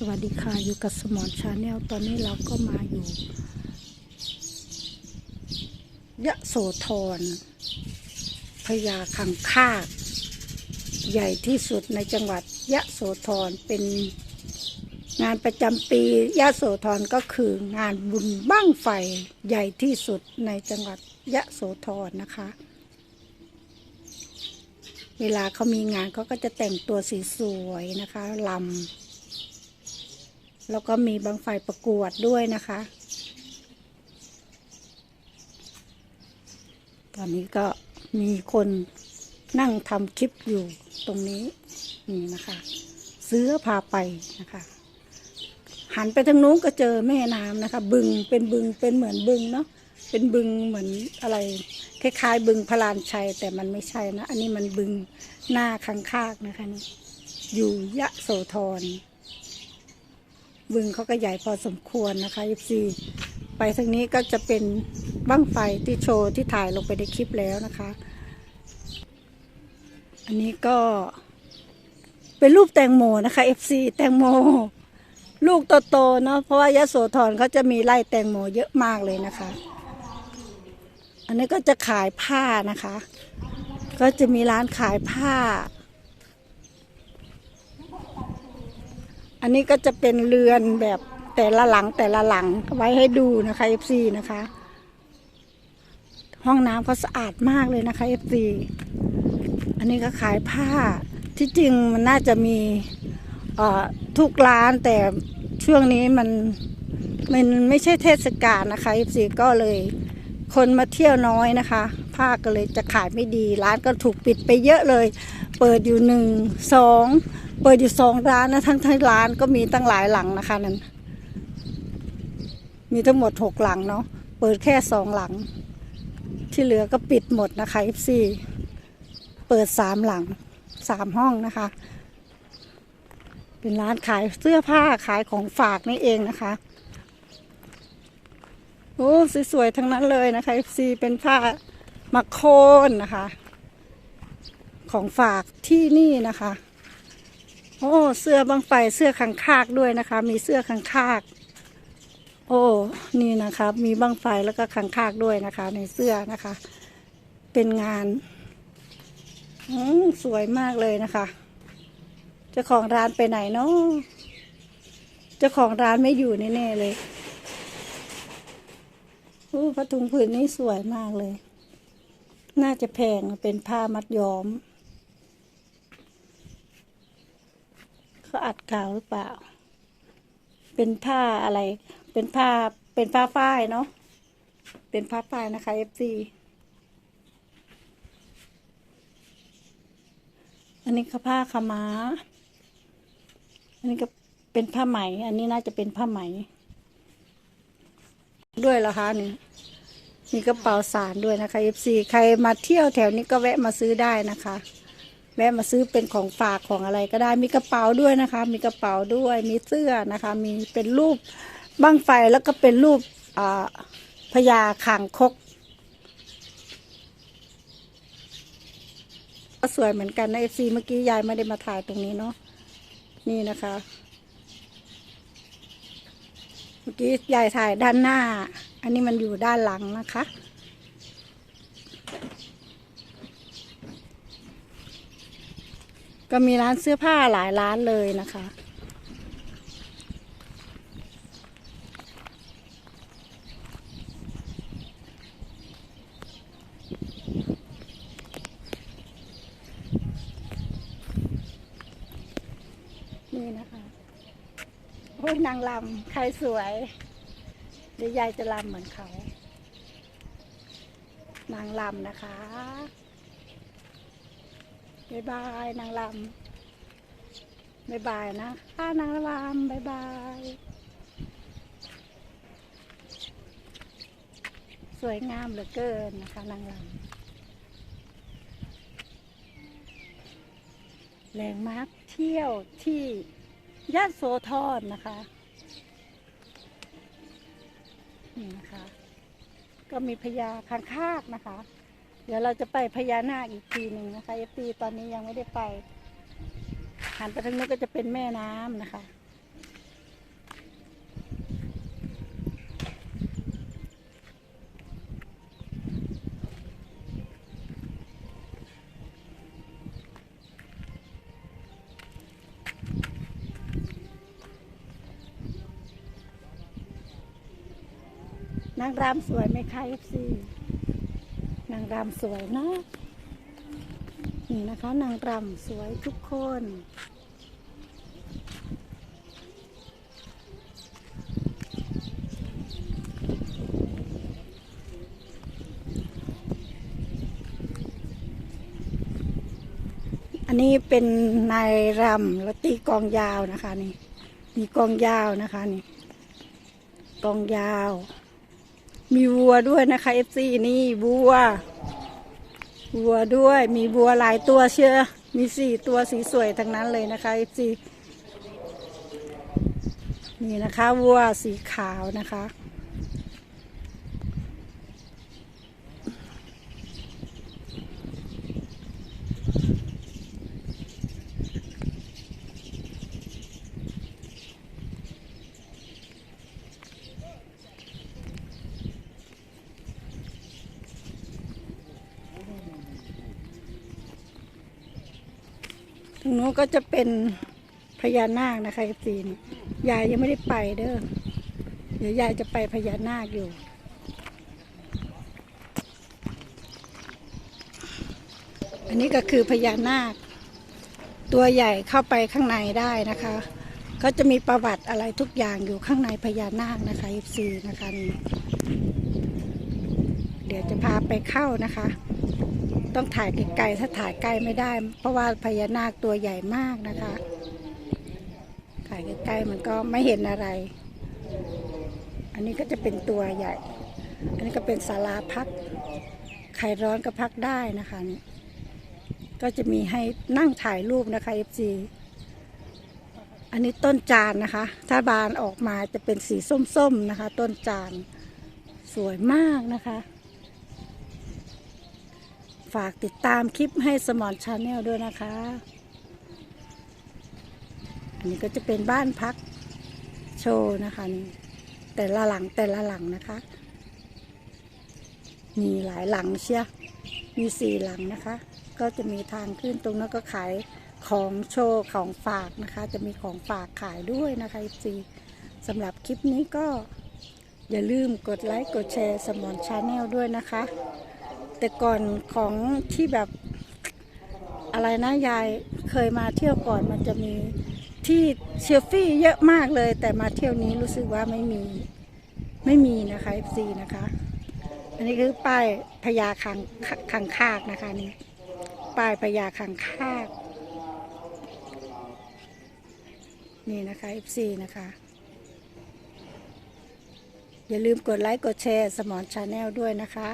สวัสดีค่ะ อยู่กับสมอนชาแนลตอนนี้เราก็มาอยู่ยะโสธรพญาคังคากใหญ่ที่สุดในจังหวัดยะโสธรเป็นงานประจำปียะโสธรก็คืองานบุญบั้งไฟใหญ่ที่สุดในจังหวัดยะโสธรนะคะ เวลาเขามีงานเขาก็จะแต่งตัวสีสวยนะคะลำ แล้วก็มีบังไฟประกวดด้วยนะคะ ตอนนี้ก็มีคนนั่งทำคลิปอยู่ตรงนี้นี่นะคะ เสื้อพาไปนะคะ หันไปทางนู้นก็เจอแม่น้ำนะคะ บึงเป็นบึงเป็นเหมือนบึงเนาะเป็นบึงเหมือนอะไรคล้ายๆ บึงพลานชัยแต่มันไม่ใช่นะ อันนี้มันบึงหน้าคังคากนะคะนี่อยู่ยะโสธร บึงเขาก็ใหญ่พอสมควรนะคะยิซีไปทางนี้ก็จะเป็นบั้งไฟที่โชว์ที่ถ่ายลงไปในคลิปแล้วนะคะ อันนี้ก็เป็นรูปแตงโมนะคะ FC แตงโม ลูกโตๆเนาะเพราะว่ายะโสธรเขาจะมีไร่แตงโมเยอะมากเลยนะคะ อันนี้ก็จะขายผ้านะคะ ก็จะมีร้านขายผ้า อันนี้ก็จะเป็นเรือนแบบแต่ละหลังแต่ละหลังไว้ให้ดูนะคะ FC นะคะ ห้องน้ำเขาสะอาดมากเลยนะคะ FC อันนี้ก็ขายผ้าที่จริงมันน่าจะมีทุกร้านแต่ช่วงนี้มันมันไม่ใช่เทศกาลนะคะ FC ก็เลยคนมาเที่ยวน้อยนะคะ ผ้าก็เลยจะขายไม่ดี ร้านก็ถูกปิดไปเยอะเลย เปิดอยู่หนึ่งสองเปิดอยู่สองร้านนะทั้งทั้งร้านก็มีตั้งหลายหลังนะคะนั้นมีทั้งหมดหกหลังเนาะเปิดแค่สองหลัง ที่เหลือก็ปิดหมดนะคะ FC เปิดสามหลังสามห้องนะคะ เป็นร้านขายเสื้อผ้าขายของฝากนี่เองนะคะโอ้สวยๆทั้งนั้นเลยนะคะ FC เป็นผ้า มาโคนนะคะ ของฝากที่นี่นะคะ โอ้เสื้อบังไฟเสื้อคังคากด้วยนะคะ มีเสื้อคังคากโอ้นี่นะคะมีบังไฟแล้วก็คังคากด้วยนะคะ ในเสื้อนะคะ เป็นงานอืสวยมากเลยนะคะ เจ้าของร้านไปไหนเนาะเจ้าของร้านไม่อยู่แน่ๆเลยโอ้ผ้าถุงผืนนี้สวยมากเลย น่าจะแพงเป็นผ้ามัดย้อม เขาอัดกาวหรือเปล่า เป็นผ้าอะไร เป็นผ้า เป็นผ้าฝ้ายเนาะ เป็นผ้าฝ้ายนะคะ FC อันนี้ก็ผ้าขม้า อันนี้ก็เป็นผ้าไหม อันนี้น่าจะเป็นผ้าไหม ด้วยเหรอคะนี่ มีกระเป๋าสารด้วยนะคะ FC ใครมาเที่ยวแถวนี้ก็แวะมาซื้อได้นะคะ แวะมาซื้อเป็นของฝากของอะไรก็ได้มีกระเป๋าด้วยนะคะ มีกระเป๋าด้วยมีเสื้อนะคะ มีเป็นรูปบั้งไฟแล้วก็เป็นรูปอ่าพญาคางคกก็สวยเหมือนกันนะ FC เมื่อกี้ยายไม่ได้มาถ่ายตรงนี้เนาะนี่นะคะ เมื่อกี้ยายถ่ายด้านหน้า อันนี้มันอยู่ด้านหลังนะคะ ก็มีร้านเสื้อผ้าหลายร้านเลยนะคะนี่นะคะ โอ้ยนางลำใครสวย เดี๋ยวยายจะลำเหมือนเขา นางลำนะคะบายบายนางลำบายบายนะค่ะนางลำบายบาย สวยงามเหลือเกินนะคะนางลำแรงมาร์กเที่ยวที่ยะโสธรนะคะ นี่นะคะ ก็มีพญาคางคากนะคะ เดี๋ยวเราจะไปพญานาคอีกทีหนึ่งนะคะเอฟตีตอนนี้ยังไม่ได้ไปหันไปทางนู้นก็จะเป็นแม่น้ำนะคะ นางรำสวยไหมคะเอฟซีนางรำสวยเนาะนี่นะคะ นางรำสวยทุกคนอันนี้เป็นนายรำแล้วตีกองยาวนะคะนี่มีกองยาวนะคะนี่กองยาว มีวัวด้วยนะคะเอฟซีนี่วัว วัวด้วย มีวัวหลายตัวเชื่อ มีสี่ตัวสีสวยทั้งนั้นเลยนะคะเอฟซีนี่นะคะ วัวสีขาวนะคะ นู้นก็จะเป็นพญานาคนะคะเอฟซีนี่ยายยังไม่ได้ไปเด้อเดี๋ยวยายจะไปพญานาคอยู่อันนี้ก็คือพญานาค ตัวใหญ่เข้าไปข้างในได้นะคะ ก็จะมีประวัติอะไรทุกอย่างอยู่ข้างในพญานาคนะคะเอฟซีนะคะนี่เดี๋ยวจะพาไปเข้านะคะ ต้องถ่ายไกลๆถ้าถ่ายใกล้ไม่ได้ เพราะว่าพญานาคตัวใหญ่มากนะคะ ถ่ายใกล้ๆมันก็ไม่เห็นอะไร อันนี้ก็จะเป็นตัวใหญ่ อันนี้ก็เป็นศาลาพัก ใครร้อนก็พักได้นะคะนี่ก็จะมีให้นั่งถ่ายรูปนะคะ FC อันนี้ต้นจานนะคะ ถ้าบานออกมาจะเป็นสีส้มๆนะคะ ต้นจานสวยมากนะคะ ฝากติดตามคลิปให้สมอนชาแนลด้วยนะคะ อันนี้ก็จะเป็นบ้านพักโชว์นะคะนี่แต่ละหลังแต่ละหลังนะคะ มีหลายหลังเชียมีสี่หลังนะคะ ก็จะมีทางขึ้นตรงนั้นก็ขายของโชว์ของฝากนะคะ จะมีของฝากขายด้วยนะคะซีสำหรับคลิปนี้ก็อย่าลืมกดไลค์กดแชร์สมอนชาแนลด้วยนะคะ แต่ก่อนของที่แบบอะไรนะยายเคยมาเที่ยวก่อนมันจะมีที่เชลฟี่เยอะมากเลย แต่มาเที่ยวนี้รู้สึกว่าไม่มีไม่มีนะคะ FC นะคะ อันนี้คือป้ายพญาคังคังคากนะคะนี่ป้ายพญาคังคากนี่นะคะ FC นะคะ อย่าลืมกดไลค์กดแชร์สมอนชาแนลด้วยนะคะ